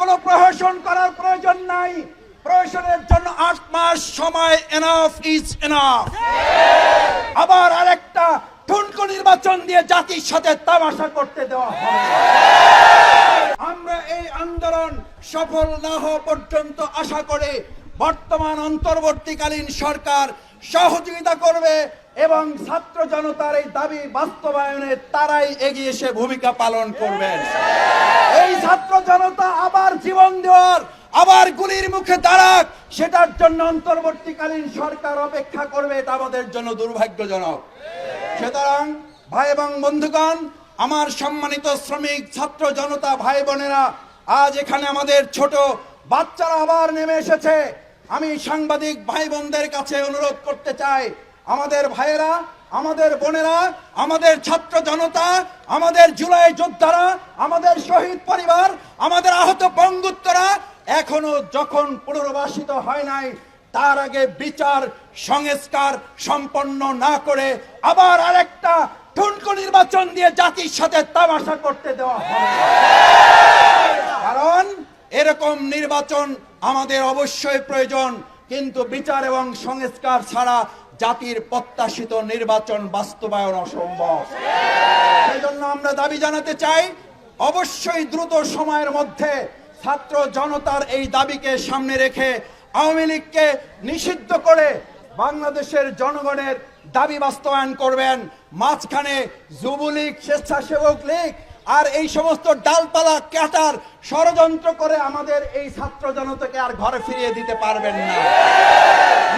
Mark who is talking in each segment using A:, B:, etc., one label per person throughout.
A: কোনো প্রহসন করার প্রয়োজন নাই। প্রহসনের জন্য আট মাস সময় এনাফ ইজ এনাফ আবার আরেকটা ঠুনকো নির্বাচন দিয়ে জাতির সাথে তামাশা করতে দেওয়া হবে। আমরা এই আন্দোলন সফল না হওয়া পর্যন্ত আশা করে বর্তমান অন্তর্বর্তীকালীন সরকার সহযোগিতা করবে এবং ছাত্র জনতার এই দাবি বাস্তবায়নে তারাই এগিয়ে এসে ভূমিকা পালন করবেন। এই ছাত্র জনতা আবার জীবন দেওয়ার, আবার গুলির মুখে দাঁড়াক, সেটার জন্য অন্তর্বর্তীকালীন সরকার অপেক্ষা করবে এটা আমাদের জন্য দুর্ভাগ্যজনক। সুতরাং ভাই এবং বন্ধুগণ, আমার সম্মানিত শ্রমিক, ছাত্র জনতা, ভাই বোনেরা, আজ এখানে আমাদের ছোট বাচ্চারা আবার নেমে এসেছে। আমি সাংবাদিক ভাই বোনদের কাছে অনুরোধ করতে চাই, আমাদের ভাইয়েরা আমাদের বোনেরা, আমাদের ছাত্র জনতা, আমাদের জুলাই যোদ্ধারা, আমাদের শহীদ পরিবার, আমাদের আহত বঙ্গুত্তরা, এখনও যখন পুনর্বাসিত হয় নাই, তার আগে বিচার সংস্কার সম্পন্ন না করে আবার আরেকটা ঠুনকো নির্বাচন দিয়ে জাতির সাথে তামাশা করতে দেওয়া হবে। কারণ এরকম নির্বাচন আমাদের অবশ্যই প্রয়োজন, কিন্তু বিচার এবং সংস্কার ছাড়া জাতির প্রত্যাশিত নির্বাচন বাস্তবায়ন অসম্ভব। সেই জন্য আমরা দাবি জানাতে চাই, অবশ্যই দ্রুত সময়ের মধ্যে ছাত্র জনতার এই দাবিকে সামনে রেখে আওয়ামী লীগকে নিষিদ্ধ করে বাংলাদেশের জনগণের দাবি বাস্তবায়ন করবেন। মাঝখানে যুবলীগ, স্বেচ্ছাসেবক লীগ আর এই সমস্ত ডালপালা কাটার ষড়যন্ত্র করে আমাদের এই ছাত্র জনতাকে আর ঘরে ফিরিয়ে দিতে পারবেন না।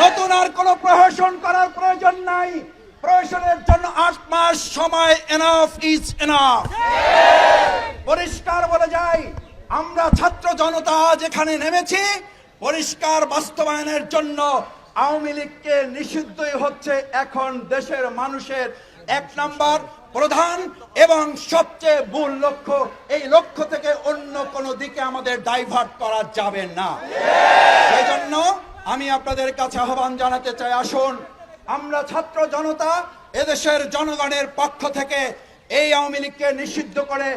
A: নতুন আর কোনো প্রহসন করার প্রয়োজন নাই। প্রহসনের জন্য আট মাস সময় এনাফ ইজ এনাফ পরিষ্কার বলে যাই, আমরা ছাত্র জনতা এখানে নেমেছি, পরিষ্কার বাস্তবায়নের জন্য আওয়ামী লীগকে নিষিদ্ধই হচ্ছে এখন দেশের মানুষের এক নাম্বার। প্রধান এবং সবচেয়ে মূল লক্ষ্য, এই লক্ষ্য থেকে অন্য কোনো দিকে আমাদের ডাইভার্ট করা যাবে না। সেই জন্য আমি আপনাদের কাছে আহ্বান জানাতে চাই, আসুন, আমরা ছাত্র জনতা এদেশের জনগণের পক্ষ থেকে এই আওয়ামী লীগকে নিষিদ্ধ করে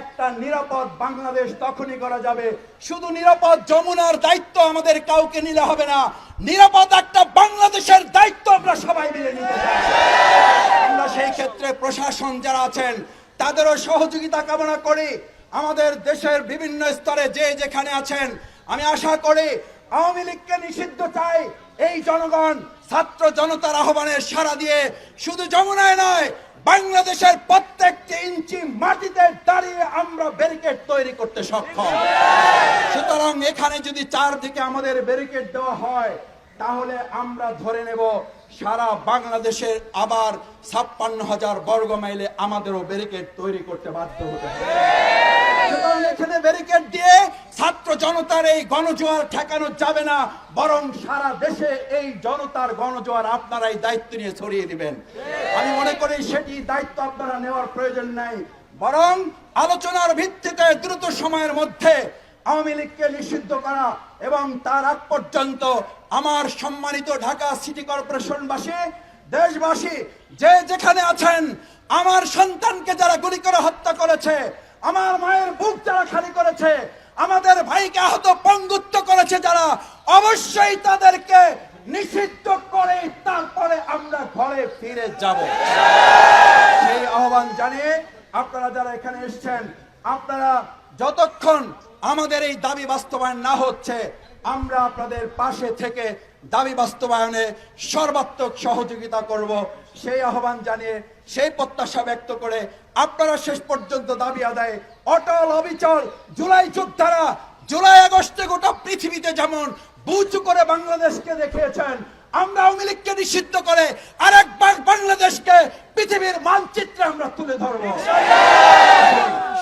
A: একটা নিরাপদ বাংলাদেশ তখনই করা যাবে। শুধু নিরাপদ যমুনার দায়িত্ব আমাদের কাউকে নিলে হবে না, নিরাপদ একটা বাংলাদেশের দায়িত্ব আমরা সবাই মিলে নিতে চাই। সেই ক্ষেত্রে প্রশাসন যারা আছেন, তাদেরও সহযোগিতা কামনা করি। আমাদের দেশের বিভিন্ন স্তরে যে যেখানে আছেন, আমি আশা করি আওয়ামী লীগকে নিষিদ্ধ চাই। এই জনগণ ছাত্র জনতার আহ্বানে সাড়া দিয়ে শুধু যমুনায় নয়, বাংলাদেশের প্রত্যেকটি ইঞ্চি মাটিতে দাঁড়িয়ে আমরা ব্যারিকেড তৈরি করতে সক্ষম। সুতরাং এখানে যদি চারদিকে আমাদের ব্যারিকেড দেওয়া হয় তাহলে আমরা ধরে নেব সারা বাংলাদেশের আবার ছাপ্পান্ন হাজার বর্গ মাইলে আমাদেরও ব্যারিকেড তৈরি করতে বাধ্য হতে এখানে ব্যারিকেড দিয়ে ছাত্র জনতার এই গণজোয়ার ঠেকানো যাবে না, বরং সারা দেশে এই জনতার গণজোয়ার আপনারাই দায়িত্ব নিয়ে ছড়িয়ে দিবেন। আমি মনে করি সেটি দায়িত্ব আপনারা নেওয়ার প্রয়োজন নাই, বরং আলোচনার ভিত্তিতে দ্রুত সময়ের মধ্যে আওয়ামী লীগকে নিষিদ্ধ করা এবং তার আগ পর্যন্ত আমার সম্মানিত ঢাকা সিটি কর্পোরেশনবাসী, দেশবাসী, যে যেখানে আছেন, আমার সন্তানকে যারা গুলি করে হত্যা করেছে, আমার মায়ের বুক যারা খালি করেছে, আমাদের ভাইকে আহত পঙ্গুত্ব করেছে যারা, অবশ্যই তাদেরকে নিষিদ্ধ করে তারপরে আমরা ঘরে ফিরে যাব। সেই আহ্বান জানিয়ে আপনারা যারা এখানে এসেছেন, আপনারা যতক্ষণ আমাদের এই দাবি বাস্তবায়ন না হচ্ছে, আমরা আপনাদের পাশে থেকে দাবি বাস্তবায়নে সর্বাত্মক সহযোগিতা করব। সেই আহ্বান জানিয়ে সেই প্রত্যাশা ব্যক্ত করে আপনারা শেষ পর্যন্ত দাবি আদায় অটল অবিচল জুলাই যোদ্ধারা জুলাই আগস্টে গোটা পৃথিবীতে যেমন বুচু করে বাংলাদেশকে দেখিয়েছেন, আমরা আওয়ামী লীগকে নিষিদ্ধ করে আরেকবার বাংলাদেশকে পৃথিবীর মানচিত্রে আমরা তুলে ধরবো।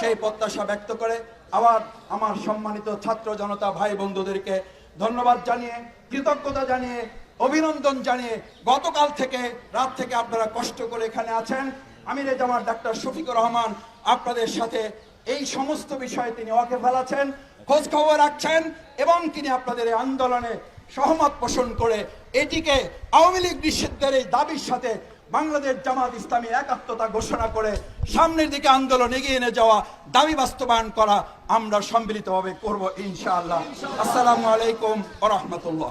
A: সেই প্রত্যাশা ব্যক্ত করে আবার আমার সম্মানিত ছাত্র জনতা ভাই বন্ধুদেরকে ধন্যবাদ জানিয়ে, কৃতজ্ঞতা জানিয়ে, অভিনন্দন জানিয়ে গতকাল থেকে, রাত থেকে আপনারা কষ্ট করে এখানে আছেন। আমির জামার ডাক্তার শফিকুর রহমান আপনাদের সাথে এই সমস্ত বিষয়ে তিনি ওয়াকেফাল আছেন খোঁজ খবর রাখছেন এবং তিনি আপনাদের এই আন্দোলনে সহমত পোষণ করে এটিকে আওয়ামী লীগ নিষিদ্ধের এই দাবির সাথে বাংলাদেশ জামাত ইসলামী একাত্মতা ঘোষণা করে সামনের দিকে আন্দোলন এগিয়ে নিয়ে যাওয়া দাবি বাস্তবায়ন করা আমরা সম্মিলিতভাবে করব ইনশাআল্লাহ। আসসালামু আলাইকুম ওয়া রাহমাতুল্লাহ।